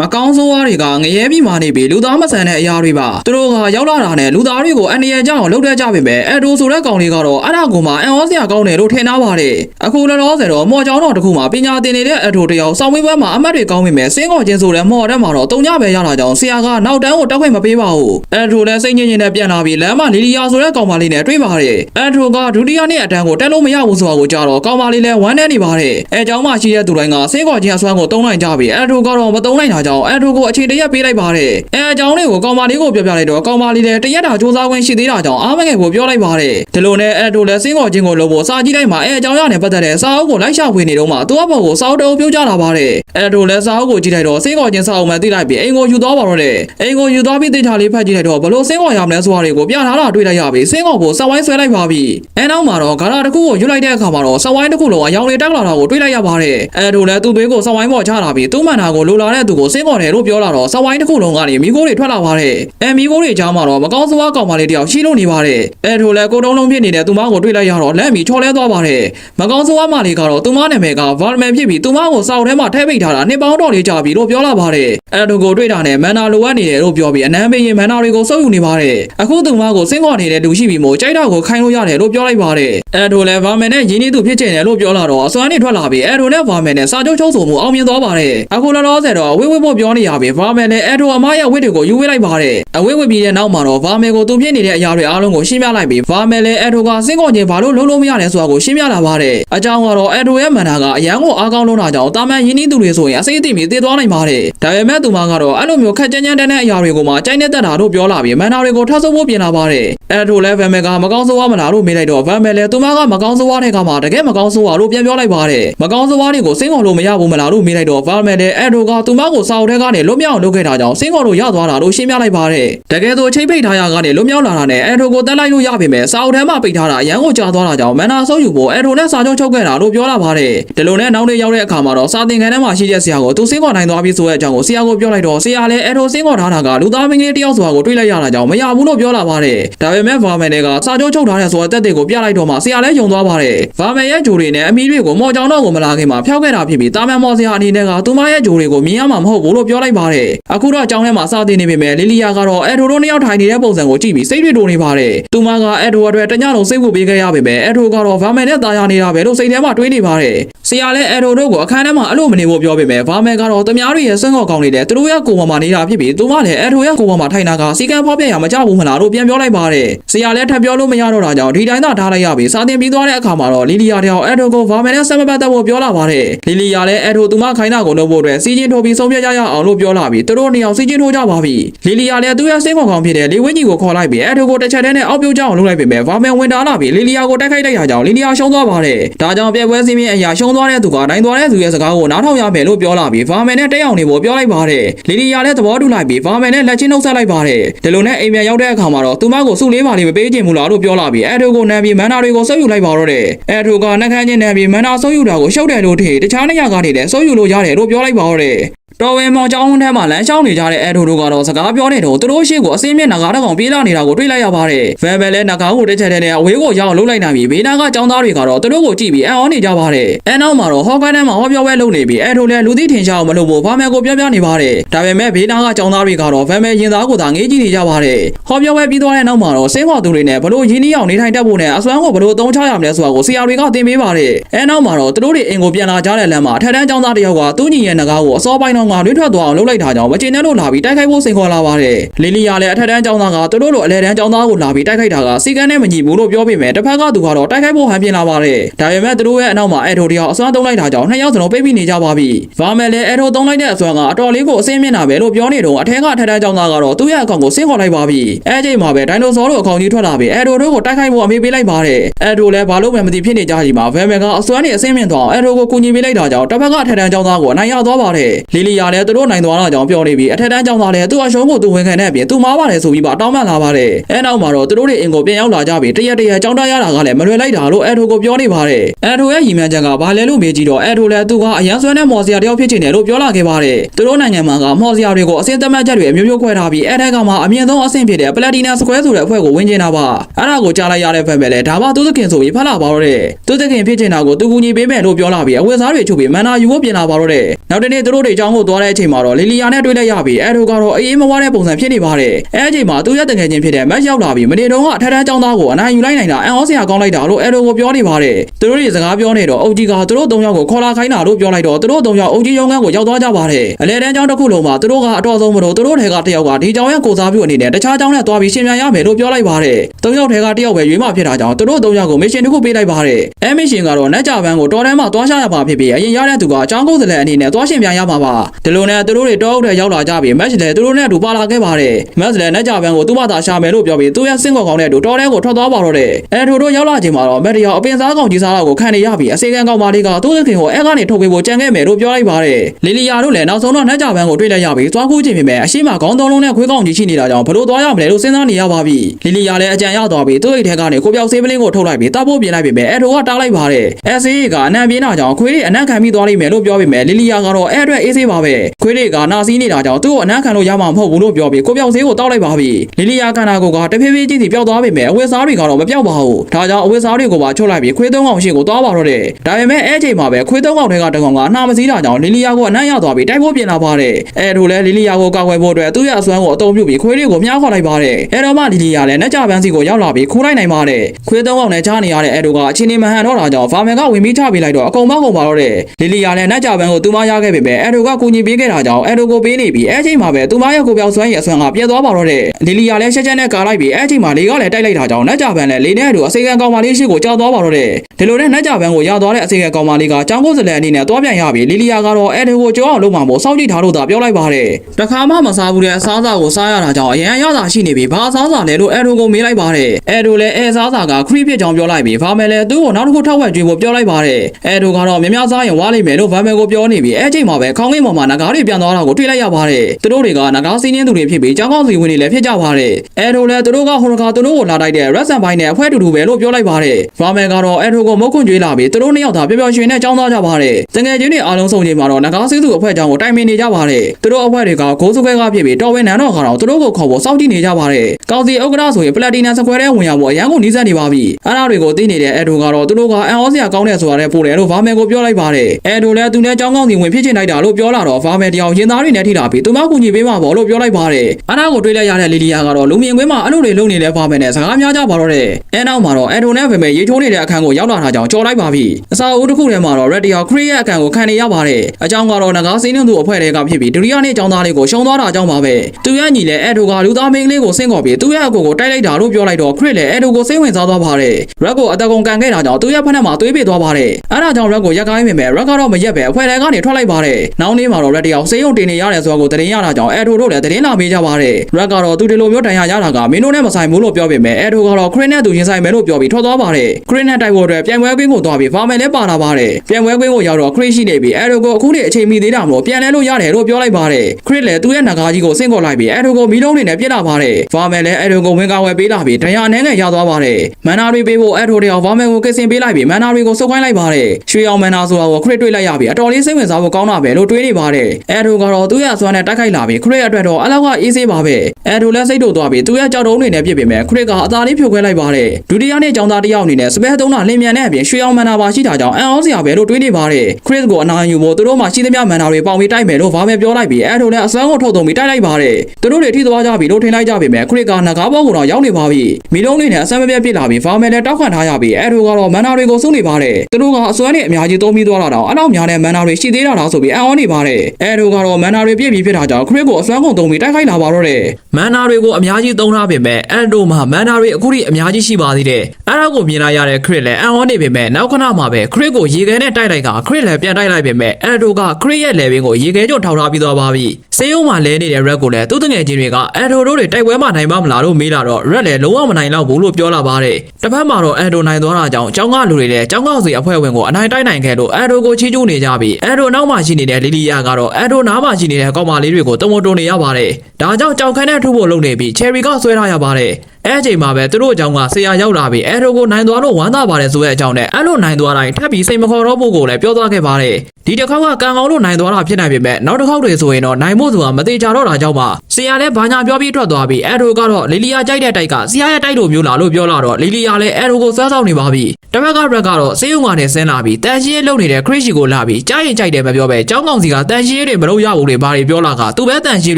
မကောင်းဆိုးဝါးတွေကငရဲပြီးမာနေပြီလူသားမဆန်တဲ့အရာတွေပါသူတို့ကရောက်လာတာနဲ့လူသားတွေကိုအန္တရာယ်ကြောင့်လှုပ်တဲ့ကြပေမဲ့အဒိုဆိုတဲ့ကောင်လေးကတော့အဲ့ဒါကိုမှအံ့ဩစရာကောင်းတယ်လို့ထင်ထားပါတယ်အခုလောလောဆယ်တော့မော်ကျောင်းတော်တစ်ခုမှာပညာသင်နေတဲ့အဒိုတယောက်စောင်းဝေးပွဲမှာအမတ်တွေကောင်းပေမဲ့စင်းကော်ချင်းဆိုတဲ့မော်တက်မှာတော့တုံညပဲရလာကြောင်းဆရာကနောက်တန်းကိုတက်ခွင့်မပေးပါဘူးအဒိုလည်းစိတ်ညစ်ညစ်နဲ့ပြန်လာပြီးလမ်းမှာလီလီယာဆိုတဲ့ကောင်မလေးနဲ့တွေ့ပါတယ်အဒိုကဒုတိယနေ့အတန်းကိုတက်လို့မရဘူးဆိုတာကိုကြားတော့ကောင်မလေးလည်းဝမ်းနဲ့နေပါတယ်အဲအကြောင်းမှရှိတဲ့သူတိုင်းကစင်းကော်ချင်းအစွမ်းကိုတုံးလိုက်ကြပြီးအဒိုကတော့မတုံးနိုင်တာကြောင့်အဒိုကိုအခြေတရက်ပေးလိုက်ပါတယ်အဲအကြောင်းလေးကိုကောင်မလေးကိုပြောပြလိုက်တော့ကောင်မလေးလည်းတရက်တာစူးစမ်းခွင့်ရှိသေးတာကြောင့်အားမငယ်ကိုပြောလိုက်ပါတယ်ဒီလိုနဲ့အဒိုလည်းစင်းကော်ချင်းကိုလို့ဖို့စာကြည့်လိုက်မှအဲအကြောင်းရနဲ့ပတ်သက်တဲ့စာအုပ်ကိုလိုက်ရှာဖွေနေတော့မှသူ့အပေါ်ကိုစာအုပ်တအုပ်ပြုတ်ကြလာပါတယ်အဒိုလည်းစာအုပ်ကိုကြည့်လိုက်တော့စင်းကော်ချင်းစာအုပ်မှသိလိုက်ပြီးအိမ်ကိုယူသွားပါတော့တယ်အိမ်ကိုယူသွားပြီးတိတ်ချလေးဖတ်ကြည့်လိုက်တော့ဘလို့စင်းကော်ရမလဲဆိုတာတွေကိုပြထားတာတွေ့လိုက်ရပြီးစင်းကော်ကိုစက်ဝိုင်းဆွဲလိုက်ပါပြီအဲနောက်မှာတော့ဂါရာတစ်ခုကိုယူလိုက်တဲ့အခါမှာတော့စက်ဝိုင်းတစ်ခုလုံးအယောင်တွေတက်လာတာကိုတွေ့လိုက်ရပါတယ်အဲဒိုလည်းသူ့သွေးကိုစက်ဝိုင်းပေါ်ချလာပြီးသူ့မှန်တာကိုလိုလာတဲ့သူကိုစင်းကော်တယ်လို့ပြောလာတော့စက်ဝိုင်းတစ်ခုလုံးကနေမိခိုးတွေထွက်လာပါတယ်အဲမိခိုးတွေကြားမှာတော့မကောင်းစွားကောင်မလေးတယောက်ရှိလို့နေပါတယ်အဲဒိုလည်းကိုတုံးလုံးဖြစ်နေတဲ့သူမကိုတွေ့လိုက်ရတော့လက်မီချော်လဲသွားပါတယ်မကောင်းစွားမလေးကတော့သူမနာမည်ကဗာလ်မန်ဖြစ်ပြီးသူမကိုစောက်ထဲမှာထဲပိတ်ထားတာနှစ်ပေါင်းတော်လေးကြာပြီလို့ပြောလာပါတယ်အဲဒိုကိုတွေ့တာနဲ့မန်နာလိုအပ်နေတယ်လို့ပြောပြီးအနမ်းပေးရင်မန်နာတွေကိုစုပ်ယူနေပါတယ်အခုသူမကိုစင်းခေါ်နေတဲ့လူရှိပြီမို့ကြိုက်တာကိုခိုင်းလို့ရတယ်လို့ပြောလိုက်ပါတယ်အဲဒိုလည်းဗာမန်နဲ့ရင်းနှီးသူဖြစ်ချင်တယ်လို့ပြောလာတော့အစွမ်းနေထွက်လာပြီးအဲဒိုနဲ့ဗာမန်နဲ့စာချုပ်ချုပ်ဆိုမှုအောင်မြင်သွားပါတယ်အခုလောလောဆယ်တော့ဝိဝိဖို့ပြောနေရပြီဗာမန်နဲ့အဲဒိုအမရဲ့ဝိတွေကိုယူဝေးလိုက်ပါတယ်အဝိဝိပြီးတဲ့နောက်မှာတော့ဗာမန်ကိုသူဖြစ်နေတဲ့အရာတွေအားလုံးကိုရှင်းပြလိုက်ပြီးဗာမန်လည်းအဲဒိုကစင်းခေါ်ခြင်းဘာလို့လုံးလုံးမရလဲဆိုတာကိုရှင်းပြလာပါတယ်အကြောင်းကတော့အဲဒိုရဲ့မန်နာကအရန်ကိုအားကောင်းလုံးတာကြောင့်တာမန်ရင်းနှီးသူတွေဆိုရင်အစိမ့်အသိမီတည်သွားနိုင်ပါတယ်ဒါပေမဲ့သူမကတော့အဲ့လိုမျိုးခက်ကြမ်းကြမ်းတမ်းတဲ့အရာတွေကိုမှကြိုက်နေတတ်တာလို့ပြောလာပြီးမန်နာတွေကိုထပ်ဆုပ်ဖို့ပြင်လာပါတယ်အဲဒိုလည်းဗန်မန်ကမကောင်းဆိုးဝါးမလားလို့မေးလိုက်တော့ဗန်မန်လည်းသူမကမကောင်းဆိုးဝါးတဲ့ကမှတကယ်မကောင်းဆိုးဝါးလို့ပြန်ပြောလိုက်ပါတယ်မကောင်းဆိုးဝါးတွေကိုစင်းခေါ်လို့မရဘူးမလားလို့မေးလိုက်တော့ဗန်မန်လည်းအဲဒိုကသူမကိုစာအုပ်ထဲကနေလွတ်မြောက်အောင်လုပ်ခဲ့တာကြောင့်စင်းခေါ်လို့ရသွားတာလို့ရှင်းပြလိုက်ပါတယ်တကယ်ဆိုချိတ်ပိတ်ထားရကနေလွတ်မြောက်လာတာနဲ့အဲဒိုကိုတက်လိုက်လို့ရပေမဲ့စာအုပ်ထဲမှာပိတ်ထားတာအရန်ကိုကြာသွားတာကြောင့်မန်နာဆုံးယူဖို့အဲဒိုနဲ့စာချုပ်ချုပ်ခဲ့တာလို့ပြောလာပါတယ်ဒီလိုနဲ့နောက်နေ့ရောက်တဲ့အခါမှာတော့စာသင်ခန်းထဲမှာရှိတဲ့ဆရာကိုသူစင်းခေါ်နိုင်သွားပြီဆိုတဲ့အကြောင်းကိုဆရာကိုပြောလိုက်တော့ဆရာလည်းအဲဒိုစင်းခေါ်ထားတာကလူသားမင်းကြီးတယောက်ဆိုတာကိုတွေ့လိုက်ရတာကြောင့်မရဘူးလို့ပြောလာပါတယ်ဒါပေမဲ့ဗာမန်တွေကစာချုပ်ချုပ်ထားတဲ့ဆိုတဲ့တက်တွေကိုပြလိုက်တော့မှဆရာလည်းယုံသွားပါတယ်ဗာမန်ရဲ့ဂျိုတွေနဲ့အမီတွေကိုမော်ကြောင်တော့ကိုမလာခင်မှာဖျောက်ခဲ့တာဖြစ်ပြီးတာမန်မော်ဆရာအနေနဲ့ကသူမရဲ့ဂျိုတွေကိုမြင်ရမှာမဟုတ်ဘူးလို့ပြောလိုက်ပါတယ်အခုတော့အကြောင်းထဲမှာစာသင်နေပေမဲ့လီလီယာကတော့အဲဒိုတို့နှစ်ယောက်ထိုင်နေတဲ့ပုံစံကိုကြည့်ပြီးစိတ်တွေတိုးနေပါတယ်သူမကအဲဒိုအတွက်တညလုံးစိတ်ဝပေးခဲ့ရပေမဲ့အဲဒိုကတော့ဗာမန်နဲ့တာယာနေတာပဲလို့စိတ်ထဲမှာတွေးနေပါတယ်ဆရာလည်းအဲဒိုတို့ကိုအခန်းထဲမှာအဲ့လိုမနေဖို့ပြောပေမဲ့ဗာမန်ကတော့တမားတွေရဲ့စွန့်ခေါ်ကောင်းနေတဲ့သူတို့ရဲ့ကိုယ်ပေါ်မှာနေတာဖြစ်ပြီးသူမလည်းအဲဒိုရဲ့ကိုယ်ပေါ်မှာထိုင်တာကစီကံဖောက်ပြရမကြဘူးမလားလို့ပြန်ပြောလိုက်ပါတယ်ဆရာလည်းထပ်ပြောလို့မရတော့တာကြောင့်ဒီတိုင်းသာထားလိုက်ရပြီးစာသင်ပြီးသွားတဲ့အခါမှာတော့လီလီယာတယောက်အဲဒိုကိုဗာမန်နဲ့ဆက်မပတ်သက်ဖို့ပြောလာပါတယ်လီလီယာလည်းအဲဒိုသူမခိုင်းတာကိုလုပ်ဖို့အတွက်စီချင်းထိုးပြီးဆုံးဖြတ်ကြရအောင်လို့ပြောလာပြီးသူတို့နှစ်ယောက်စီချင်းထိုးကြပါပြီလီလီယာလည်းသူ့ရဲ့စိတ်ခေါ်ကောင်းဖြစ်တဲ့လေဝင်းကြီးကိုခေါ်လိုက်ပြီးအဲဒိုကိုတစ်ချက်တည်းနဲ့အောက်ပြုတ်ကြအောင်လုပ်လိုက်ပေမဲ့ဗာမန်ဝင်တာလာပြီးလီလီယာကိုတိုက်ခိုက်လိုက်တာကြောင့်လီလီယာရှုံးသွားပါတယ်ဒါကြောင့်ပြက်ပွဲစင်းမြင့်အရာရှုံးသွားတဲ့သူကနိုင်သွားတဲ့သူရဲ့စကားကိုနားထောင်ရမယ်လို့ပြောလာပြီးဗာမန်နဲ့တက်အောင်နေဖို့ပြောလိုက်ပါတယ်လီလီယာလည်းသဘောတူလိုက်ပြီးဗာမန်နဲ့လက်ချင်းနှုတ်ဆက်လိုက်ပါတယ်ဒီလိုနဲ့အိမ်ပြန်ရောက်တဲ့အခါမှာတော့သူမကိုစုလေးပါလေးမပေးချင်ဘူးလားလို့ပြောလာပြီးအဲဒိုကိုနမ်းပြီးမန်နာတွေကိုဆုပ်ယူလိုက်ပါတော့တယ်အဲဒိုကနှက်ခမ်းချင်းနမ်းပြီးမန်နာဆုပ်ယူတာကိုရှုပ်တယ်လို့ထင်တခြားနေရာကနေလည်းဆုပ်ယူလို့ရတယ်လို့ပြောလိုက်ပါတော့တယ် တော်ဝင်မောင်ကျောင်းထဲမှာလမ်းလျှောက်နေကြတဲ့အဲဒိုတို့ကတော့စကားပြောနေတော့သူတို့ရှိကိုအစင်းမြင့်နဂါးတကောင်ပြေးလာနေတာကိုတွေ့လိုက်ရပါတယ်။ဗန်ဘယ်လဲနဂါးကိုတစ်ချက်တည်းနဲ့အဝေးကိုရောက်လှုပ်လိုက်နိုင်ပြီးဘေးနားကကျောင်းသားတွေကတော့သူတို့ကိုကြည့်ပြီးအံ့ဩနေကြပါတယ်။အဲနောက်မှာတော့ဟော့ကန်ထဲမှာဟောပြောပွဲလုပ်နေပြီးအဲဒိုလည်းလူသိထင်ရှားအောင်မလုပ်ဖို့ဘာမဲကိုပြောပြနေပါတယ်။ဒါပေမဲ့ဘေးနားကကျောင်းသားတွေကတော့ဗန်ဘယ်ရင်သားကိုသာငေးကြည့်နေကြပါတယ်။ဟောပြောပွဲပြီးသွားတဲ့နောက်မှာတော့စင်းခေါ်သူတွေနဲ့ဘလို့ရင်းနှီးအောင်နေထိုင်တတ်ဖို့နဲ့အစွမ်းကိုဘလို့အသုံးချရမလဲဆိုတာကိုဆရာတွေကသင်ပေးပါတယ်။အဲနောက်မှာတော့သူတို့တွေအင်ကိုပြန်လာကြတဲ့လမ်းမှာအထက်တန်းကျောင်းသားတစ်ယောက်ကသူ့ညီရဲ့နဂါးကိုအစောပိုင်းတော့ငါလွှတ်ထွက်သွားအောင်လုပ်လိုက်တာကြောင့်မကျေနပ်လို့လာပြီးတိုက်ခိုက်ဖို့စိန်ခေါ်လာပါတယ်။လီလီယာလည်းအထက်တန်းကျောင်းသားကသူတို့လိုအလဲတန်းကျောင်းသားကိုလာပြီးတိုက်ခိုက်တာကစီကန်းနဲ့မညီဘူးလို့ပြောပေမဲ့တစ်ဖက်ကသူကတော့တိုက်ခိုက်ဖို့ဟန်ပြင်လာပါတယ်။ဒါပေမဲ့သူတို့ရဲ့အနောက်မှာအဲထိုတယောက်အစွမ်းသုံးလိုက်တာကြောင့်နှစ်ယောက်စလုံးပိတ်ပြီးနေကြပါပြီ။ဗာမယ်လည်းအဲထိုသုံးလိုက်တဲ့အစွမ်းကအတော်လေးကိုအစင်းမြင့်တာပဲလို့ပြောနေတော့အထက်ကအထက်တန်းကျောင်းသားကတော့သူ့ရဲ့အကောင်ကိုဆင်းခေါ်လိုက်ပါပြီ။အဲချိန်မှာပဲဒိုင်နိုဆောတို့အကောင်ကြီးထွက်လာပြီးအဲထိုတို့ကိုတိုက်ခိုက်ဖို့အမေးပေးလိုက်ပါတယ်။အဲထိုလည်းဘာလို့မှမသိဖြစ်နေကြကြီးမှာဗန်မယ်ကအစွမ်းနဲ့အစင်းမြင့်သွားအောင်အဲထိုကိုကူညီပေးလိုက်တာကြောင့်တစ်ဖက်ကအထက်တန်းကျောင်းသားကိုအနိုင်ရသွားပါတယ်။လီလီယာလည်းသူတို့နိုင်သွားတာကြောင့်ပြောနေပြီးအထက်တန်းကျောင်းသားလည်းသူ့အရှုံးကိုသူဝန်ခံတဲ့အပြင်သူမားပါတယ်ဆိုပြီးပါတောင်းပန်လာပါတယ်။အဲနောက်မှာတော့သူတို့တွေအင်ကိုပြန်ရောက်လာကြပြီးတရက်တရက်ကြောင်းတရရတာကလည်းမလွယ်လိုက်တာလို့အဲထိုကိုပြောနေပါတယ်။အဲထိုရဲ့ရီမန်ချက်ကဘာလဲလို့မေးကြည့်တော့အဲထိုလည်းသူကအရန်ဆွဲတဲ့မော်စရာတယောက်ဖြစ်ချင်တယ်လို့ပြောလာခဲ့ပါတယ်။သူတို့နိုင်ငံမှာကမော်စရာတွေကိုအစင်းသက်မှတ်ချက်တွေအမျိုးမျိုးခွဲထားပြီးအဲထက်ကမှအမြင့်ဆုံးအဆင့်ဖြစ်တဲ့ပလက်တီနာစကွဲဆိုတဲ့အဖွဲ့ကိုဝင်ကျင်တာပါ။အဲ့ဒါကိုကြားလိုက်ရတဲ့ဖက်ပဲလေဒါမှသူသခင်ဆိုပြီးဖတ်လာပါတော့တယ်။သူသခင်ဖြစ်ချင်တာကိုသူကူညီပေးမယ်လို့ပြောလာပြီးအဝတ်စားတွေချုပ်ပြီးမန်နာယူဖို့ပြင်လာပါတော့တယ်။နောက်တနေ့သူတို့တွေအကြောင်းကိုသွားတဲ့အချိန်မှာတော့လီလီယာနဲ့တွေ့လိုက်ရပြီးအဲတို့ကတော့အေးအေးမဝါတဲ့ပုံစံဖြစ်နေပါတယ်အဲအချိန်မှာသူရဲ့တငယ်ချင်းဖြစ်တဲ့မတ်ရောက်လာပြီးမနေတော့ကအထက်တန်းကျောင်းသားကိုအနိုင်ယူလိုက်နိုင်တာအန်အောစရာကောင်းလိုက်တာလို့အဲတို့ကိုပြောနေပါတယ်သူတို့တွေစကားပြောနေတော့အုတ်ကြီးကသူတို့၃ယောက်ကိုခေါ်လာခိုင်းတာလို့ပြောလိုက်တော့သူတို့၃ယောက်အုတ်ကြီးရုံးခန်းကိုရောက်သွားကြပါတယ်အလဲတန်းကျောင်းတစ်ခုလုံးမှာသူတို့ကအတော်ဆုံးမလို့သူတို့ထဲကတစ်ယောက်ကဒီကျောင်းရဲ့ကိုစားပြုအနေနဲ့တခြားကျောင်းနဲ့သွားပြီးရှင်းပြရမယ်လို့ပြောလိုက်ပါတယ်၃ယောက်ထဲကတစ်ယောက်ပဲရွေးမှဖြစ်တာကြောင့်သူတို့၃ယောက်ကိုမစ်ရှင်တစ်ခုပေးလိုက်ပါတယ်အဲမစ်ရှင်ကတော့နတ်ကြပန်းကိုတော်တန်းမှာသွားရှာရပါဖြစ်ပြီးအရင်ရတဲ့သူကအကြောင်းကိုယ်စားလှယ်အနေနဲ့သွားရှင်းပြရမှာပါဒီလိုနဲ့သူတို့တွေတောအုပ်ထဲရောက်လာကြပြီးမက်လည်းသူတို့နဲ့အတူပါလာခဲ့ပါတယ်မက်လည်းနတ်ကြပန်းကိုသူ့ဘာသာရှာမယ်လို့ပြောပြီးသူ့ရဲ့စင့်ကော်ကောင်နဲ့အတူတော်ထဲကိုထွက်သွားပါတော့တယ်အဲထိုတို့ရောက်လာချိန်မှာတော့မက်တရောအပင်စားကောင်ကြီးစားတော့ကိုခံနေရပြီးအစေခံကောင်မလေးကသူ့သခင်ကိုအဲကနေထုတ်ပေးဖို့ကြံခဲ့မယ်လို့ပြောလိုက်ပါတယ်လီလီယာတို့လည်းနောက်ဆုံးတော့နတ်ကြပန်းကိုတွေ့လိုက်ရပြီးသွားခိုးခြင်းဖြစ်မယ်အရှိမခေါင်းသုံးလုံးနဲ့ခွေးကောင်ကြီးရှိနေတာကြောင့်ဘလို့သွားရမလဲလို့စဉ်းစားနေရပါပြီလီလီယာလည်းအကြံရသွားပြီးသူ့အိတ်ထဲကနေကိုပြောက်ဆေးပလင်းကိုထုတ်လိုက်ပြီးတပ်ဖို့ပြင်လိုက်ပြီမဲ့အဲထိုကတားလိုက်ပါတယ်အဲဆေးကအနံပြင်းတာကြောင့်ခွေးတွေအနံခံပြီးသွားလိမ့်မယ်လို့ပြောပြီးမဲ့လီလီယာကတော့အဲအတွက်အေးဆေးပါပဲခွေးတွေကနာစီးနေတာကြောင့်သူ့ကိုအနံခံလို့ရမှာမဟုတ်ဘူးလို့ပြောပြီးကိုပြောက်ဆေးကိုတောက်လိုက်ပါပြီလီလီယာကနာကိုကတဖြည်းဖြည်းချင်းစီပျောက်သွားပြီမဲ့အဝတ်စားတွေကတော့မပျောက်ပါဘူးဒါကြောင့်အဝတ်စားတွေကိုပါချုပ်လိုက်ပြီးခွေးသုံးကောင်ရှင်းကိုသွားပါတော့တယ်ဒါပေမဲ့အဲအချိန်မှာပဲခွေးသုံးကောင်တွေကတကောင်ကအနှာမစည်းတာကြောင့်လီလီယာကိုအနံ့ရသွားပြီးတိုက်ဖို့ပြင်လာပါတယ်အဲထိုလဲလီလီယာကိုကောက်ွယ်ဖို့အတွက်သူ့ရဲ့အစွမ်းကိုအသုံးပြုပြီးခွေးတွေကိုမြှားခေါ်လိုက်ပါတယ်အဲတော့မှလီလီယာလည်းနှက်ကြပန်းစီကိုရောက်လာပြီးခိုးလိုက်နိုင်ပါတယ်ခွေးသုံးကောင်နဲ့ကြားနေရတဲ့အဲတို့ကအချင်းချင်းမဟန်တော့တာကြောင့်ဖာမယ်ကဝင်ပြီးချပေးလိုက်တော့အကုန်ပေါက်ကုန်ပါတော့တယ်လီလီယာလည်းနှက်ကြပန်းကိုသူမရခဲ့ပေမဲ့အဲတို့ကကူညီပေးခဲ့တာကြောင့်အဲဒိုကိုပေးနေပြီးအဲချိန်မှာပဲသူမရဲ့ကိုပြောင်စွမ်းရဲ့အစွမ်းကပြတ်သွားပါတော့တဲ့လီလီယာလည်းရှက်ချက်နဲ့ကာလိုက်ပြီးအဲချိန်မှာလေကလည်းတိုက်လိုက်တာကြောင့်နတ်ကြပန်လည်းလေနဲ့အတူအစိမ်းကန်ကောင်မလေးရှိကိုကြောက်သွားပါတော့တဲ့ဒီလိုနဲ့နတ်ကြပန်ကိုရသွားတဲ့အစိမ်းကန်ကောင်မလေးကចောင်းကိုစလန်အနေနဲ့တွားပြန်ရပြီးလီလီယာကတော့အဲဒိုကိုကြောက်အောင်လုပ်မှာမို့စောင့်ကြည့်ထားလို့သာပြောလိုက်ပါတယ်တခါမှမစားဘူးတဲ့အစားအစာကိုစားရတာကြောင့်အရန်ရတာရှိနေပြီးဘာအစားအစာလဲလို့အဲဒိုကိုမေးလိုက်ပါတယ်အဲဒိုလည်းအဲစားအစာကခရီးဖြစ်ကြောင်းပြောလိုက်ပြီးဗာမယ်လည်းသူ့ကိုနောက်တစ်ခုထောက်ဝက်ကြွေးဖို့ပြောလိုက်ပါတယ်အဲဒိုကတော့မြမစားရင်ဝါလိမ့်မယ်လို့ဗာမယ်ကိုပြောနေပြီးအဲချိန်မှာပဲခေါင်းငိမ့်ပေါ်မှာနဂါးတွေပြန်သွားတာကိုတွေ့လိုက်ရပါတယ်သူတို့တွေကနဂါးစီးနှင်းသူတွေဖြစ်ပြီးကြောင်းကောင်းစီဝင်တွေလည်းဖြစ်ကြပါတယ်အဲတို့လည်းသူတို့ကဟိုတခါသူတို့ကိုလာတိုက်တဲ့ရက်ဆန်ပိုင်းနဲ့အဖွဲတူတူပဲလို့ပြောလိုက်ပါတယ်ဗာမယ်ကတော့အဲတို့ကိုမုတ်ခွန့်ကြွေးလာပြီးသူတို့နှစ်ယောက်သာပျော်ပျော်ရွှင်နဲ့ကြောင်းသွားကြပါတယ်တငယ်ချင်းတွေအားလုံးစုံချိန်မှာတော့နဂါးစီးသူအဖွဲကြောင်းကိုတိုင်ပင်နေကြပါတယ်သူတို့အဖွဲတွေကဂိုးစုခွဲကားဖြစ်ပြီးတော်ဝင်နန်းတော်ကတော့သူတို့ကိုခေါ်ဖို့စောင့်ကြည့်နေကြပါတယ်ကောင်းစီဥက္ကဋ္ဌဆိုရင်ပလက်တီနမ်စကွဲထဲဝင်ရဖို့အရန်ကိုနီးစပ်နေပါပြီအဲ့ဒါတွေကိုသိနေတဲ့အဲဒိုကတော့သူတို့ကအန်အောစရာကောင်းတဲ့ဆိုတာနဲ့ပို့တယ်လို့ဗာမယ်ကိုပြောလိုက်ပါတယ်အဲဒိုလည်းသူနဲ့ចောင်းကောင်းစီဝင်ဖြစ်ချင်လိုက်တာလို့ပြောလာတော့ဗာမယ်တယောက်ရင်သားတွေနဲ့ထိတာပြီးသူမကူညီပေးမှာပေါ့လို့ပြောလိုက်ပါတယ်အဲ့ဒါကိုတွေးလိုက်ရတဲ့လီလီယာကတော့လူမြင်ကွင်းမှာအလုပ်တွေလုပ်နေတဲ့ဗာမယ်နဲ့စကားများကြပါတော့တယ်အဲနောက်မှာတော့အဲဒိုနဲ့ဗာမယ်ရေချိုးနေတဲ့အခန်းကိုရောက်လာတာကြောင့်ကြော်လိုက်ပါပြီအစာအိုးတစ်ခုထဲမှာတော့ရက်တယောက်ခရီးရဲ့အခန်းကိုခံနေရပါတယ်အကြောင်းကတော့ငကားစင်းနှုံသူအဖွဲ့တွေကဖြစ်ပြီးဒုတိယနေ့ចောင်းသားလေးကိုရှုံသွားတာကြောင့်ပါပဲသူရဲ့ညီလည်းအဲဒိုကလူသားမင်းကလေးကိုဆင့်ခေါ်ပြီးသူ့ရဲ့အကိုကိုတိုက်လိုက်တာလို့ပြောလိုက်တော့ခရစ်လည်းအဲဒိုကိုစိတ်ဝင်စားသွားပါတယ်ရက်ကိုအတကုံကန်ခဲ့တာကြောင့်သူ့ရဲ့ဖက်နှက်မှာသွေးပြေသွားပါတယ်အဲဒါကြောင့်ရက်ကိုရက်ကိုင်းမိမယ်ရက်ကတော့မရက်ပဲအဖွဲထဲကနေထွက်လိုက်ပါတယ်နောက်နေ့မှာတော့ရက်တယောက်စေးရုံတင်နေရတယ်ဆိုတာကိုသတင်းရတာကြောင့်အဲဒိုတို့လည်းသတင်းလာပေးကြပါတယ်ရက်ကတော့သူဒီလိုမျိုးတန်ရာရတာကမင်းတို့နဲ့မဆိုင်ဘူးလို့ပြောပေမဲ့အဲဒိုကတော့ခရစ်နဲ့သူရင်ဆိုင်မယ်လို့ပြောပြီးထွက်သွားပါတယ်ခရစ်နဲ့တိုက်ဖို့အတွက်ပြန်ပွဲကွင်းကိုသွားပြီးဗာမယ်လည်းပါလာပါတယ်ပြန်ပွဲကွင်းကိုရောက်တော့ခရစ်ရှိနေပြီးအဲဒိုကိုအခုနေအချိန်မီသေးတာမလို့ပြန်လဲလို့ရတယ်လို့ပြောလိုက်ပါတယ်ခရစ်လည်းသူ့ရဲ့နဂါကြီးကိုဆင့်ခေါ်လိုက်ပြီးအဲဒိုကိုမီးလုံးတွေနဲ့ပြစ်လာပါတယ်ဗာမယ်လည်းအဲဒိုကိုဝင်ကားဝယ်ပေးလာပြီးဒဏ်ရာအနှဲငယ်ရသွားပါတယ်မန်နာတွေပေးဖို့အဲဒိုတယောက်ဗာမယ်ကိုကစ်စင်ပေးလိုက်ပြီးမန်နာတွေကိုစုပ်ခိုင်းလိုက်ပါတယ်ရွှေအောင်မန်နာဆိုတာကိုခရစ်တွေ့လိုက်ရပြီးအတော်လေးစိတ်ဝင်စားဖို့ကောင်းတာပဲလို့တွေးနေပါတယ်အဲဒိုကတော့သူ့ရဲ့အစွမ်းနဲ့တိုက်ခိုက်လာပြီးခရစ်အတွက်တော့အလောက်ကအေးဆေးပါပဲအဲဒိုလည်းစိတ်တို့သွားပြီးသူ့ရဲ့ကြောက်တုံးတွေနဲ့ပြစ်ပေမဲ့ခရစ်ကအသာလေးဖြုတ်ခွဲလိုက်ပါတယ်ဒုတိယနေ့ចောင်းသားတစ်ယောက်အနေနဲ့စပယ်သုံးတာလင်းမြန်တဲ့အပြင်ရွှေအောင်မန်နာပါရှိတာကြောင့်အန်အောစရာပဲလို့တွေးနေပါတယ်ခရစ်ကိုအနာယူဖို့သူတို့မှရှိသမျှမန်နာတွေပေါင်ပြီးတိုက်မယ်လို့ဗာမယ်ပြောလိုက်ပြီးအဲဒိုလည်းအစွမ်းကိုထုတ်သုံးပြီးတိုက်လိုက်ပါတယ်သူတို့တွေထိသွားကြပြီလို့ထင်လိုက်ကြပေမဲ့ခရစ်ကနဂါးဘောကိုတော့ရောက်နေပါပြီမီလုံးလေးနဲ့အစမ်းမပြတ်ပြစ်လာပြီးဗာမယ်လည်းတောက်ခံထားရပြီးအဲဒိုကတော့မန်နာတွေကိုစုနေပါတယ်သူတို့ကအစွမ်းနဲ့အများကြီးသုံးပြီးသွားတာတော့အနောက်များတဲ့မန်နာတွေရှိသေးတာလားဆိုပြီးအံ့ဩနေပါတယ်အဲဒိုကတော့မန်နာတွေပြည့်ပြီးဖြစ်တာကြောင့်ခရစ်ကိုအစွမ်းကုန်သုံးပြီးတိုက်ခိုက်လာပါတော့တယ်မန်နာတွေကိုအများကြီးသုံးထားပေမဲ့အဲဒိုမှာမန်နာတွေအခုထိအများကြီးရှိပါသေးတယ်အဲဒါကိုမြင်လာရတဲ့ခရစ်လည်းအံ့ဩနေပေမဲ့နောက်ခဏမှာပဲခရစ်ကိုရေခဲနဲ့တိုက်လိုက်ကခရစ်လည်းပြန်တိုက်လိုက်ပေမဲ့အဲဒိုကခရစ်ရဲ့လေဘင်းကိုရေခဲကျထောက်ထားပြီးသွားပါပြီစေယုံမှာလဲနေတဲ့ရက်ကိုလည်းသူ့တငယ်ချင်းတွေကအဲဒိုတို့တွေတိုက်ပွဲမှာနိုင်ပါမလားလို့မေးလာတော့ရက်လည်းလုံးဝမနိုင်တော့ဘူးလို့ပြောလာပါတယ်တစ်ဖက်မှာတော့အဲဒိုနိုင်သွားတာကြောင့်ကျောင်းကလူတွေလည်းကျောင်းကောက်စီအဖွဲ့ဝင်ကိုအနိုင်တိုက်နိုင်ခဲ့လို့အဲဒိုကိုချီးကျူးနေကြပြီးအဲဒိုနောက်မှရှိနေတဲ့လီလီယာကတော့အဲဒိုနားမှာရှိနေတဲ့ကောင်မလေးတွေကိုတမွန်တုံနေရပါတယ်ဒါကြောင့်ကြောက်ခန်းနဲ့ထုဖို့လုပ်နေပြီးချယ်ရီကဆွဲထားရပါတယ် အဲအချိန်မှာပဲသူတို့အကြောင်းကဆရာရောက်လာပြီးအဲဒိုကိုနိုင်သွားလို့ဝမ်းသာပါတယ်ဆိုတဲ့အကြောင်းနဲ့အဲ့လိုနိုင်သွားတိုင်းထပ်ပြီးစိတ်မခေါ်တော့ဖို့ကိုလည်းပြောသွားခဲ့ပါတယ်ဒီတစ်ခေါက်ကကံကောင်းလို့နိုင်သွားတာဖြစ်နိုင်ပေမဲ့နောက်တစ်ခေါက်တွေဆိုရင်တော့နိုင်ဖို့ဆိုတာမသေးကြတော့တာကြောင့်ပါဆရာလည်းဘာညာပြောပြီးထွက်သွားပြီးအဲဒိုကတော့လီလီယာကြိုက်တဲ့တိုက်ကဆရာရဲ့တိုက်လိုမျိုးလာလို့ပြောလာတော့လီလီယာလည်းအဲဒိုကိုဆွဲဆောင်နေပါပြီတစ်ဖက်ကရက်ကတော့စေးုံကနေဆင်းလာပြီးတန်ရှင်းလုံနေတဲ့ခရစ်ရှီကိုလာပြီးကြားရင်ကြိုက်တယ်မပြောပဲကျောင်းကောင်စီကတန်ရှင်းတွေမလုပ်ရဘူးတွေဘာတွေပြောလာကသူပဲတန်ရှင်း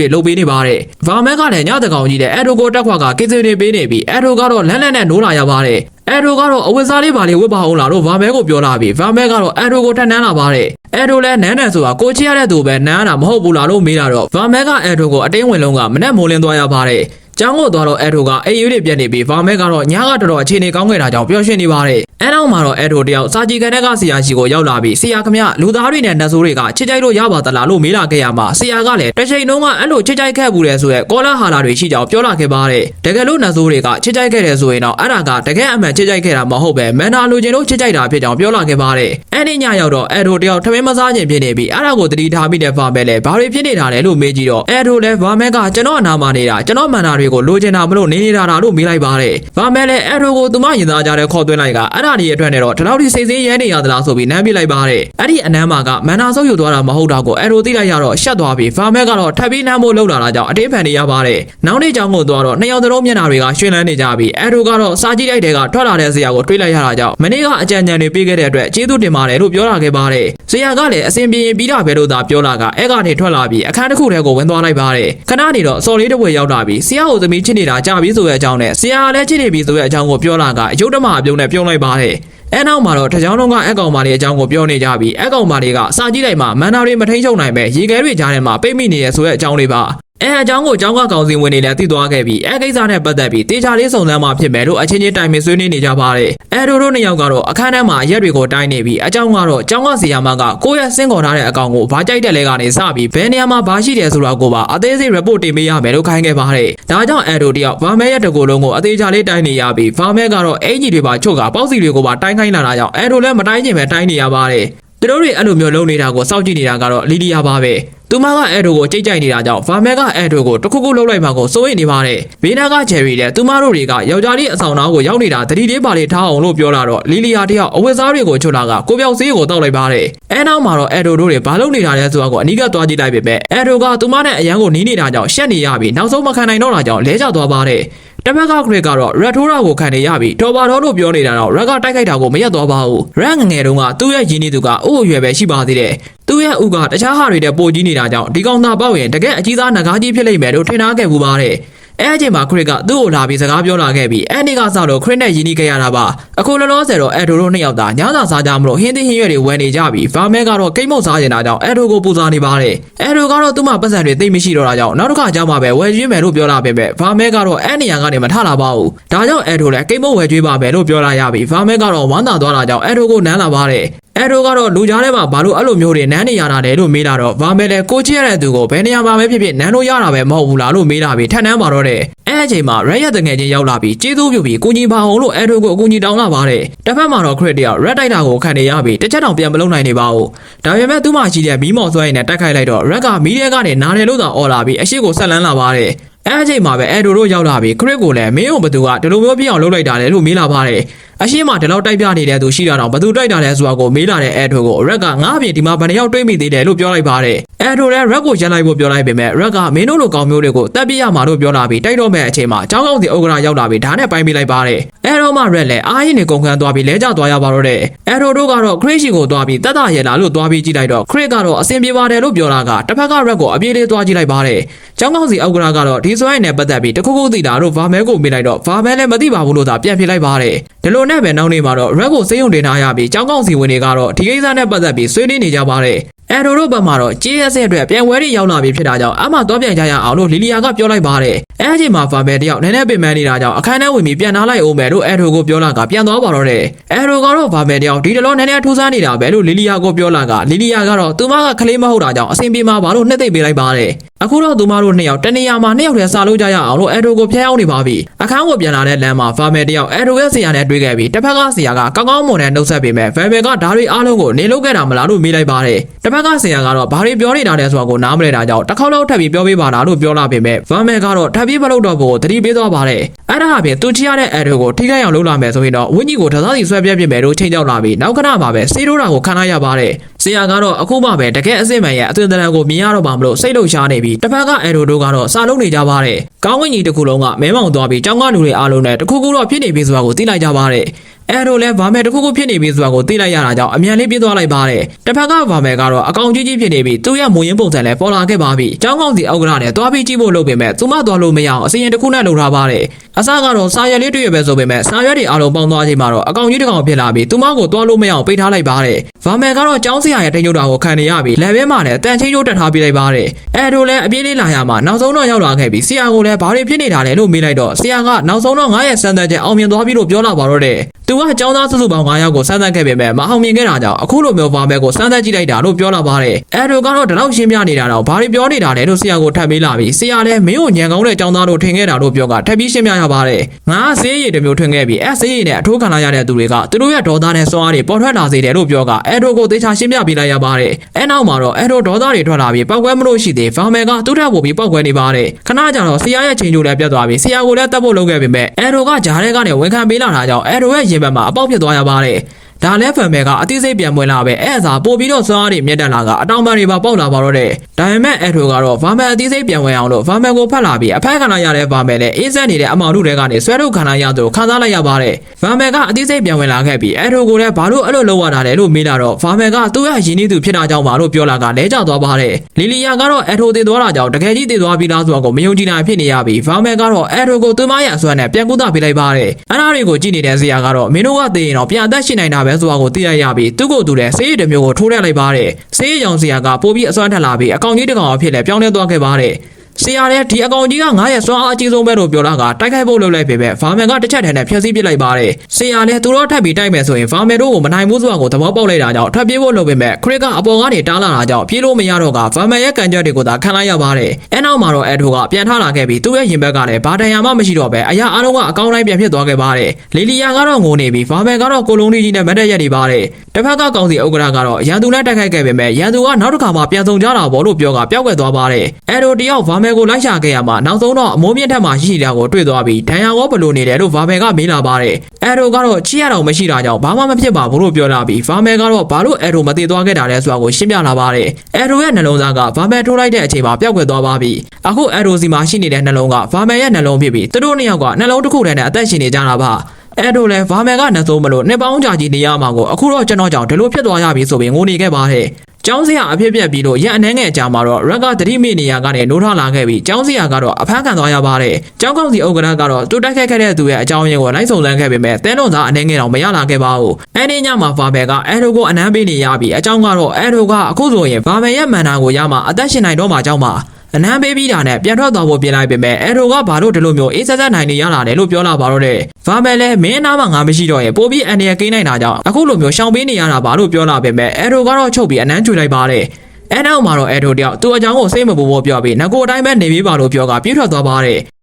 တွေလုပ်ပေးနေပါတယ်ဗာမဲကလည်းညတကောင်ကြီးတဲ့အဲဒိုကိုတက်ခွာကကိစ္စတွေပေးနေပြီးအဲဒိုကတော့လန်းလန်းနဲ့နိုးလာရပါတယ်အဲဒိုကတော့အဝတ်စားလေးပါလေးဝတ်ပါအောင်လာလို့ဗာမဲကိုပြောလာပြီးဗာမဲကတော့အဲဒိုကိုထပ်နန်းလာပါတယ်အဲဒိုလည်းနန်းတယ်ဆိုတာကိုချီရတဲ့သူပဲနန်းတာမဟုတ်ဘူးလားလို့မေးတာတော့ဗာမဲကအဲဒိုကိုအတင်းဝင်လုံးကမနဲ့မိုးလင်းသွားရပါတယ် ကျောင်းကိုသွားတော့အဲဒိုကအေးရွေးတွေပြက်နေပြီးဗာမဲကတော့ညကတော်တော်အခြေအနေကောင်းခဲ့တာကြောင့်ပျော်ရွှင်နေပါတယ်အဲနောက်မှာတော့အဲဒိုတယောက်စာကြည့်ကန်တဲ့ကဆရာရှိကိုရောက်လာပြီးဆရာခမလူသားတွေနဲ့နတ်ဆိုးတွေကချစ်ကြိုက်လို့ရပါသလားလို့မေးလာခဲ့ရမှာဆရာကလည်းတစ်ချိန်လုံးကအဲ့လိုချစ်ကြိုက်ခဲ့ဘူးလေဆိုရက်ကောလာဟာလာတွေရှိကြောင်းပြောလာခဲ့ပါတယ်တကယ်လို့နတ်ဆိုးတွေကချစ်ကြိုက်ခဲ့တယ်ဆိုရင်တော့အဲ့ဒါကတကယ်အမှန်ချစ်ကြိုက်ခဲ့တာမဟုတ်ပဲမန်နာလူချင်းတို့ချစ်ကြိုက်တာဖြစ်ကြောင်းပြောလာခဲ့ပါတယ်အဲ့ဒီညရောက်တော့အဲဒိုတယောက်ထမင်းမစားခြင်းဖြစ်နေပြီးအဲ့ဒါကိုတတိထားမိတဲ့ဗာမဲလဲဘာတွေဖြစ်နေတာလဲလို့မေးကြည့်တော့အဲဒိုလဲဗာမဲကကျွန်တော်အနာမှာနေတာကျွန်တော်မန်နာတွေကိုလိုချင်တာမလို့နေနေတာတာလို့မေးလိုက်ပါတယ်ဗာမဲလဲအဲဒိုကိုသူမရင်သားကြတဲ့ခေါ်သွင်းလိုက်ကအဲ့ဒါဒီအတွက်နဲ့တော့ဒီလောက်ထိစိတ်ဆင်းရဲနေရသလားဆိုပြီးနမ်းပြလိုက်ပါတယ်အဲ့ဒီအနမ်းမှာကမန်နာဆုပ်ယူသွားတာမဟုတ်တာကိုအဲဒိုသိလိုက်ရတော့ရှက်သွားပြီးဗာမဲကတော့ထပ်ပြီးနမ်းဖို့လှုပ်လာတာကြောင့်အတင်းဖန်နေရပါတယ်နောက်နေ့ကြောင့်ကိုသွားတော့နှစ်ယောက်သလုံးမျက်နှာတွေကရွှင်လန်းနေကြပြီးအဲဒိုကတော့စာကြည့်လိုက်တဲ့ကထွက်လာတဲ့ဆရာကိုတွေးလိုက်ရတာကြောင့်မနေ့ကအကြံဉာဏ်တွေပေးခဲ့တဲ့အတွက်ကျေးဇူးတင်ပါတယ်လို့ပြောလာခဲ့ပါတယ်ဆရာကလည်းအစဉ်ပြေရင်ပြီးတာပဲလို့သာပြောလာကအဲကနေထွက်လာပြီးအခန်းတစ်ခုထဲကိုဝင်သွားလိုက်ပါတယ်ခဏနေတော့စော်လေးတစ်ဝက်ရောက်လာပြီးဆရာကိုသမီးချစ်နေတာကြာပြီဆိုတဲ့အကြောင်းနဲ့ဆရာကလည်းချစ်နေပြီဆိုတဲ့အကြောင်းကိုပြောလာကအယုဒ္ဓမအပြုံးနဲ့ပြုံးလိုက်ပါတယ်အဲနောက်မှာတော့တကြောင်လုံးကအကောင်မာလေးအကြောင်းကိုပြောနေကြပြီးအကောင်မာလေးကစာကြည့်လိုက်မှမန်နာတွေမထိန်ချုပ်နိုင်ပဲရေခဲတွေကြားထဲမှာပိတ်မိနေရဆိုတဲ့အကြောင်းလေးပါ အဲအကြောင်းကိုကျောင်းကကောင်စီဝင်နေလည်းသိသွားခဲ့ပြီးအဲကိစ္စနဲ့ပတ်သက်ပြီးတေချာလေးစုံစမ်းမှဖြစ်မယ်လို့အချင်းချင်းတိုင်ပင်ဆွေးနွေးနေကြပါတယ်အဲတို့တို့နှစ်ယောက်ကတော့အခန်းထဲမှာရက်တွေကိုတိုင်းနေပြီးအကြောင်းကတော့ကျောင်းကစီယာမကကိုယ့်ရဲ့စင်ခေါ်ထားတဲ့အကောင်ကိုဘာကြိုက်တဲ့လဲကနေစပြီးဘယ်နေရာမှာဘာရှိတယ်ဆိုတာကိုပါအသေးစိတ် report တင်ပေးရမယ်လို့ခိုင်းခဲ့ပါတယ်ဒါကြောင့်အဲတို့တယောက်ဗာမဲရဲ့တကူလုံးကိုအသေးချာလေးတိုင်းနေရပြီးဗာမဲကတော့အင်ကြီးတွေပါချုပ်ကပေါက်စီတွေကိုပါတိုင်းခိုင်းလာတာကြောင့်အဲတို့လည်းမတိုင်းချင်ပဲတိုင်းနေရပါတယ်သူတို့တွေအဲ့လိုမျိုးလုပ်နေတာကိုစောင့်ကြည့်နေတာကတော့လီလီယာပါပဲ သူမကအဲဒိုကိုကြိတ်ကြိုက်နေတာကြောင့်ဗာမဲကအဲဒိုကိုတခုခုလှုပ်လိုက်မှကိုစိုးရိမ်နေပါတယ်ဘေးနားကဂျယ်ရီလည်းသူမတို့တွေကယောက်ျားလေးအဆောင်သားကိုရောက်နေတာတတိလေးပါလေးထားအောင်လို့ပြောလာတော့လီလီယာတယောက်အဝတ်စားတွေကိုချွတ်လာကကိုပြောက်ဆေးကိုတောက်လိုက်ပါတယ်အဲနောက်မှာတော့အဲဒိုတို့တွေဘာလုပ်နေတာလဲဆိုတာကိုအနီးကသွားကြည့်လိုက်ပေမဲ့အဲဒိုကသူမနဲ့အရန်ကိုနီးနေတာကြောင့်ရှက်နေရပြီးနောက်ဆုံးမခံနိုင်တော့တာကြောင့်လဲကျသွားပါတယ်တပတ်ကခရစ်ကတော့ရက်ထိုးရာကိုခံနေရပြီးတော်ပါတော်လို့ပြောနေတာတော့ရက်ကတိုက်ခိုက်တာကိုမရက်သွားပါဘူးရက်ငငယ်တုန်းကသူ့ရဲ့ရင်းနှီးသူကဥအရွယ်ပဲရှိပါသေးတယ်သူ့ရဲ့ဥကတခြားဟာတွေတဲ့ပိုကြီးနေတာကြောင့်ဒီကောင်သာပေါ့ရင်တကယ်အကြီးစားနဂါးကြီးဖြစ်လိမ့်မယ်လို့ထင်ထားခဲ့ဘူးပါတယ် အဲအချိန်မှာခရစ်ကသူ့ကိုလာပြီးစကားပြောလာခဲ့ပြီးအဲ့ဒီကစတော့ခရစ်နဲ့ယဉ်နီးခဲ့ရတာပါအခုလောလောဆယ်တော့အဲဒိုတို့နှစ်ယောက်သာညစာစားကြမလို့ဟင်းသင်းဟင်းရွက်တွေဝယ်နေကြပြီးဗာမဲကတော့ကိတ်မုတ်စားနေတာကြောင့်အဲဒိုကိုပူဇော်နေပါတယ်အဲဒိုကတော့သူ့မှာပတ်စံတွေသိမ့်မရှိတော့တာကြောင့်နောက်တစ်ခါကြောက်မှပဲဝယ်ကျွေးမယ်လို့ပြောလာပေမဲ့ဗာမဲကတော့အဲ့နေရာကနေမထလာပါဘူးဒါကြောင့်အဲဒိုလည်းကိတ်မုတ်ဝယ်ကျွေးပါမယ်လို့ပြောလာရပြီးဗာမဲကတော့ဝမ်းသာသွားတာကြောင့်အဲဒိုကိုနမ်းလာပါတယ် အဲဒိုကတော့လူကြားထဲမှာဘာလို့အဲ့လိုမျိုးတွေနန်းနေရတာလဲလို့မေးလာတော့ဗာမဲလည်းကိုချစ်ရတဲ့သူကိုဘယ်နေရာမှာပဲဖြစ်ဖြစ်နန်းလို့ရတာပဲမဟုတ်ဘူးလားလို့မေးလာပြီးထပ်နန်းပါတော့တယ်အဲအချိန်မှာရက်ရက်တငယ်ချင်းရောက်လာပြီးကျေးဇူးပြုပြီးကိုကြီးပါအောင်လို့အဲဒိုကိုအကူကြီးတောင်းလာပါတယ်တစ်ဖက်မှာတော့ခရစ်တယောက်ရက်တိုက်တာကိုခံနေရပြီးတစ်ချက်တောင်ပြန်မလုံနိုင်နေပါဘူးဒါပေမဲ့သူ့မှာရှိတဲ့မီးမော်ဆွဲရင်နဲ့တိုက်ခိုက်လိုက်တော့ရက်ကမီးထဲကနေနားတယ်လို့သာអော်လာပြီးအရှိကိုဆက်လန်းလာပါတယ်အဲအချိန်မှာပဲအဲဒိုတို့ရောက်လာပြီးခရစ်ကိုလည်းမင်းတို့ဘသူကဒီလိုမျိုးပြအောင်လုပ်လိုက်တာလေလို့မေးလာပါတယ် အရှိမဒီလောက်တိုက်ပြနေတဲ့သူရှိတာတော့ဘသူတိုက်တာလဲဆိုတာကိုမေးလာတဲ့အဲဒိုကိုရက်ကငါ့အပြင်ဒီမှာဘယ်နှယောက်တွေးမိသေးတယ်လို့ပြောလိုက်ပါတယ်အဲဒိုလည်းရက်ကိုရန်လိုက်ဖို့ပြောလိုက်ပေမဲ့ရက်ကမင်းတို့လိုကောင်မျိုးတွေကိုတက်ပြရမှာလို့ပြောလာပြီးတိုက်တော့မဲ့အချိန်မှာကျောင်းကောင်းစီဥက္ကရာရောက်လာပြီးဓာတ်နဲ့ပိုင်းပေးလိုက်ပါတယ်အဲတော့မှရက်လည်းအားရင်နေကုန်ခန်းသွားပြီးလဲကျသွားရပါတော့တယ်အဲဒိုတို့ကတော့ခရစ်ရှိကိုသွားပြီးတက်တာရလာလို့သွားပြီးကြည့်လိုက်တော့ခရစ်ကတော့အဆင်ပြေပါတယ်လို့ပြောလာကတစ်ဖက်ကရက်ကိုအပြေးလေးသွားကြည့်လိုက်ပါတယ်ကျောင်းကောင်းစီဥက္ကရာကတော့ဒီဆိုရင်နဲ့ပတ်သက်ပြီးတခုခုသိတာတို့ဗာမဲကိုမေးလိုက်တော့ဗာမဲလည်းမသိပါဘူးလို့သာပြန်ပြလိုက်ပါတယ်ဒီလိုနဲ့ပဲနောက်နေ့မှာတော့ရက်ကိုစေးရုံတင်ထားရပြီးကျောင်းကောင်းစီဝင်တွေကတော့ဒီကိစ္စနဲ့ပတ်သက်ပြီးဆွေးနွေးနေကြပါတယ် အဲဒိုတို့ဘက်မှာတော့ JS အတွက်ပြန်ဝဲတွေရောက်လာပြီဖြစ်တာကြောင့်အမှတော့ပြန်ကြရအောင်လို့လီလီယာကပြောလိုက်ပါတယ်အဲအချိန်မှာဖာဘယ်တယောက်နည်းနည်းပင်ပန်းနေတာကြောင့်အခန်းထဲဝင်ပြီးပြန်လာလိုက်အောင်မယ်လို့အဲဒိုကိုပြောလာကပြန်သွားပါတော့တယ်အဲဒိုကတော့ဖာဘယ်တယောက်ဒီတလောနည်းနည်းထူးဆန်းနေတာပဲလို့လီလီယာကိုပြောလာကလီလီယာကတော့သူမကခလေးမဟုတ်တာကြောင့်အဆင်ပြေမှာဘာလို့နှစ်သိမ့်ပေးလိုက်ပါတယ်အခုတော့သူမတို့နှစ်ယောက်တနေရာမှာနှစ်ယောက်တည်းစားလို့ကြရအောင်လို့အဲဒိုကိုဖျက်အောင်နေပါပြီအခန်းကိုပြန်လာတဲ့လမ်းမှာဖာမယ်တယောက်အဲဒိုရဲ့ဆရာနဲ့တွေ့ခဲ့ပြီးတစ်ဖက်ကဆရာကကောင်းကောင်းမွန်နဲ့နှုတ်ဆက်ပေးမဲ့ဗယ်ဘယ်ကဓာတ်တွေအားလုံးကိုနေလုတ်ခဲ့တာမလားလို့မေးလိုက်ပါတယ်တစ်ဖက်တစ်ဖက်ကဆရာကတော့ဘာတွေပြောနေတာလဲဆိုတာကိုနားမလည်တာကြောင့်တစ်ခေါက်လောက်ထပ်ပြီးပြောပေးပါလားလို့ပြောလာပေမဲ့ဗန်မယ်ကတော့ထပ်ပြီးမလုပ်တော့ဘူးကိုသတိပေးသွားပါတယ်အဲ့ဒါအပြင်သူချရတဲ့အဲ့တို့ကိုထိခိုက်အောင်လုပ်လာမယ်ဆိုရင်တော့ဝင်းကြီးကိုတစားစီဆွဲပြက်ပြစ်မယ်လို့ချိန်ကြောက်လာပြီးနောက်ခဏမှာပဲစေးထိုးတာကိုခံရရပါတယ်ဆရာကတော့အခုမှပဲတကယ်အစ်စ်မှန်ရဲ့အသွင်သဏ္ဍာန်ကိုမြင်ရတော့မှမလို့စိတ်လှုပ်ရှားနေပြီးတစ်ဖက်ကအဲ့တို့တို့ကတော့စာလုံးနေကြပါတယ်ကောင်းကင်ကြီးတစ်ခုလုံးကမဲမောင်သွားပြီးကျောင်းကလူတွေအားလုံးနဲ့တစ်ခုခုတော့ဖြစ်နေပြီဆိုတာကိုသိလိုက်ကြပါတယ် အဲ့တို့လည်းဗာမယ်တစ်ခုခုဖြစ်နေပြီဆိုတာကိုသိလိုက်ရတာကြောင့်အမြန်လေးပြေးသွားလိုက်ပါတယ်တစ်ဖက်ကဗာမယ်ကတော့အကောင်ကြီးကြီးဖြစ်နေပြီးသူ့ရဲ့မူရင်းပုံစံလည်းပေါ်လာခဲ့ပါပြီကျောင်းကောင်းစီအောက်ကရနဲ့သွားပြီးကြည့်ဖို့လုပ်ပေမဲ့သူမသွားလို့မရအောင်အစီရင်တစ်ခုနဲ့လုပ်ထားပါတယ်အစကတော့စာရွက်လေးတွေ့ရပဲဆိုပေမဲ့စာရွက်တွေအားလုံးပေါင်းသွားချိန်မှာတော့အကောင်ကြီးတစ်ကောင်ဖြစ်လာပြီးသူမကိုသွားလို့မရအောင်ပိတ်ထားလိုက်ပါတယ်ဗာမယ်ကတော့ကျောင်းဆရာရဲ့ထိန်းချုပ်တာကိုခံနေရပြီးလက်ဘဲမှာလည်းတန်ချင်းကျိုးတက်ထားပြလိုက်ပါတယ်အဲ့တို့လည်းအပြေးလေးလာရမှာနောက်ဆုံးတော့ရောက်လာခဲ့ပြီးဆရာကလည်းဘာတွေဖြစ်နေတာလဲလို့မေးလိုက်တော့ဆရာကနောက်ဆုံးတော့ငါရဲ့စံသက်ချက်အောင်မြင်သွားပြီလို့ပြောလာပါတော့တယ် သူကကျောင်းသားစုစုပေါင်း9ယောက်ကိုစမ်းသပ်ခဲ့ပေမဲ့မအောင်မြင်ခဲ့တာကြောင့်အခုလိုမျိုးပါမယ်ကိုစမ်းသပ်ကြည့်လိုက်တာလို့ပြောလာပါတယ်အဲ့တို့ကတော့ဒီလောက်ရှင်းပြနေတာတော့ဘာတွေပြောနေတာလဲလို့ဆရာကိုထပ်မေးလာပြီးဆရာလည်းမင်းကိုညံကောင်းတဲ့ကျောင်းသားလို့ထင်ခဲ့တာလို့ပြောကထပ်ပြီးရှင်းပြရပါတယ်ငါကဆေးရည်တစ်မျိုးထွင်ခဲ့ပြီးအဲဆေးရည်နဲ့အထိုးခံလာရတဲ့သူတွေကသူတို့ရဲ့ဒေါသနဲ့စွမ်းအားတွေပေါ်ထွက်လာစေတယ်လို့ပြောကအဲ့တို့ကိုသေချာရှင်းပြပေးလိုက်ရပါတယ်အဲ့နောက်မှာတော့အဲ့တို့ဒေါသတွေထွက်လာပြီးပောက်ကွဲမလို့ရှိသေးဗာမယ်ကသူ့ထက်ပိုပြီးပောက်ကွဲနေပါတယ်ခဏကြာတော့ဆရာရဲ့ချိန်ကျိုးလည်းပြတ်သွားပြီးဆရာကိုလည်းတတ်ဖို့လုပ်ခဲ့ပေမဲ့အဲ့တို့ကဂျားထဲကနေဝန်ခံပေးလာတာကြောင့်အဲ့တို့ရဲ့ရင်ဘတ်မှာအပေါက်ဖြစ်သွားရပါတယ် ဒါလည်းဖန်မဲကအသိစိတ်ပြန်မွေလာပဲအဲ့ဒါပို့ပြီးတော့စွမ်းအားတွေမြင့်တက်လာကအတောင်ပန်တွေပါပေါက်လာပါတော့တဲ့ဒါပေမဲ့အဲ့ထိုကတော့ဗာမဲအသိစိတ်ပြန်ဝင်အောင်လို့ဗာမဲကိုဖတ်လာပြီးအဖက်ခံရတဲ့ဗာမဲနဲ့အေးဆက်နေတဲ့အမောင်တို့တွေကနေဆွဲထုတ်ခံရရသူခံစားလိုက်ရပါတယ်ဗာမဲကအသိစိတ်ပြန်ဝင်လာခဲ့ပြီးအဲ့ထိုကိုလည်းဘာလို့အဲ့လိုလုပ်ရတာလဲလို့မေးလာတော့ဗာမဲကသူ့ရဲ့ရင်းနှီးသူဖြစ်တာကြောင့်ပါလို့ပြောလာကလဲကျသွားပါတယ်လီလီယာကတော့အဲ့ထိုတည်သွားတာကြောင့်တကယ်ကြီးတည်သွားပြီးလားဆိုတော့မယုံကြည်နိုင်ဖြစ်နေရပြီးဗာမဲကတော့အဲ့ထိုကိုသူမရဲ့အစွမ်းနဲ့ပြန်ကူးတာပေးလိုက်ပါတယ်အဲ့ဒါတွေကိုကြည့်နေတဲ့ဇေယျကတော့မင်းတို့ကသိရင်တော့ပြန်အသက်ရှင်နိုင်တာပဲဆိုတာကိုသိရရပြီးသူ့ကိုယ်သူလည်းဆေးရည်တစ်မျိုးကိုထိုးထည့်လိုက်ပါတယ်ဆေးရည်ရောင်ဇေယျကပိုပြီးအစွမ်းထက်လာပြီးအကောင်ကြီးတစ်ကောင်အဖြစ်လည်းပြောင်းလဲသွားခဲ့ပါတယ် ဆရာလည်းဒီအကောင်ကြီးကငါရဲ့စွမ်းအားအကြီးဆုံးပဲလို့ပြောလာကတိုက်ခိုက်ဖို့လုပ်လိုက်ပေမဲ့ဗာမယ်ကတစ်ချက်တည်းနဲ့ဖျက်ဆီးပစ်လိုက်ပါတယ်ဆရာလည်းသူတို့ထပ်ပြီးတိုက်မယ်ဆိုရင်ဗာမယ်တို့ကိုမနိုင်ဘူးဆိုတာကိုသဘောပေါက်လိုက်တာကြောင့်ထွက်ပြေးဖို့လုပ်ပေမဲ့ခရစ်ကအပေါ်ကနေတားလာတာကြောင့်ပြေးလို့မရတော့ကဗာမယ်ရဲ့ကန်ချက်တွေကိုသာခံလိုက်ရပါတယ်အဲနောက်မှာတော့အဲထိုကပြန်ထလာခဲ့ပြီးသူ့ရဲ့ရင်ဘက်ကလည်းဘာတန်ရာမှမရှိတော့ပဲအရာအလုံးကအကောင်းတိုင်းပြန်ဖြစ်သွားခဲ့ပါတယ်လီလီယာကတော့ငိုနေပြီးဗာမယ်ကတော့ကိုလုံးလေးကြီးနဲ့မတ်တက်ရက်နေပါတယ်တစ်ဖက်ကကောင်စီဥက္ကဋ္ဌကတော့ရန်သူနဲ့တိုက်ခိုက်ခဲ့ပေမဲ့ရန်သူကနောက်တစ်ခါမှပြန်ဆုံကြတာပေါ့လို့ပြောကပျောက်ကွယ်သွားပါတယ်အဲထိုတယောက်ဗာမယ်ကိုလိုက်ရှာခဲ့ရမှာနောက်ဆုံးတော့အမိုးမြင့်ထက်မှရှိနေတာကိုတွေ့သွားပြီးဒဏ်ရာရောဘလို့နေတယ်လို့ဗာမယ်ကမေးလာပါတယ်အဲထိုကတော့ချီရတော့မရှိတာကြောင့်ဘာမှမဖြစ်ပါဘူးလို့ပြောလာပြီးဗာမယ်ကတော့ဘာလို့အဲထိုမတည်သွားခဲ့တာလဲဆိုတာကိုရှင်းပြလာပါတယ်အဲထိုရဲ့နှလုံးသားကဗာမယ်ထိုးလိုက်တဲ့အချိန်မှာပျောက်ကွယ်သွားပါပြီအခုအဲထိုစီမှာရှိနေတဲ့နှလုံးကဗာမယ်ရဲ့နှလုံးဖြစ်ပြီးသူတို့နှစ်ယောက်ကနှလုံးတစ်ခုတည်းနဲ့အသက်ရှင်နေကြတာပါ အဲ့တို့လဲဗာမယ်ကနှစိုးမလို့နှစ်ပေါင်းကြာကြီးနေရမှာကိုအခုတော့ကျွန်တော်ကြောင့်ဒီလိုဖြစ်သွားရပြီဆိုပြီးငိုနေခဲ့ပါတယ်ကျောင်းစရာအဖြစ်ပြက်ပြီးလို့ရအနှဲငယ်အကြာမှာတော့ရက်ကသတိမေ့နေရကနေနိုးထလာခဲ့ပြီးကျောင်းစရာကတော့အဖမ်းခံသွားရပါတယ်ကျောင်းကောင်းစီဥက္ကဋ္ဌကတော့သူတိုက်ခိုက်ခဲ့တဲ့သူရဲ့အကြောင်းရင်းကိုလိုက်စုံစမ်းခဲ့ပေမဲ့တဲလွန်သားအနှဲငယ်တော့မရလာခဲ့ပါဘူးအဲ့ဒီညမှာဗာမယ်ကအဲ့တို့ကိုအနမ်းပေးနေရပြီးအကြောင်းကတော့အဲ့တို့ကအခုဆိုရင်ဗာမယ်ရဲ့မန်နာကိုရမှာအသက်ရှင်နိုင်တော့မှာကြောင်းပါ အနမ်းပေးပြီးတာနဲ့ပြန်ထွက်သွားဖို့ပြင်လိုက်ပေမဲ့အဲတို့ကဘာလို့ဒီလိုမျိုးအေးဆက်ဆက်နိုင်နေရတာလဲလို့ပြောလာပါတော့တဲ့။ဗာမယ်လဲမင်းနားမှာငါမရှိတော့ရင်ပိုပြီးအန်ရကိန်းနိုင်တာကြောင့်အခုလိုမျိုးရှောင်ပေးနေရတာဘာလို့ပြောလာပေမဲ့အဲတို့ကတော့ချုပ်ပြီးအနမ်းချွေလိုက်ပါတယ်။အဲနောက်မှာတော့အဲတို့တယောက်သူ့အကြောင်းကိုစိတ်မပူဖို့ပြောပြီးငကိုအတိုင်းပဲနေပြီးပါလို့ပြောကပြေးထွက်သွားပါတယ်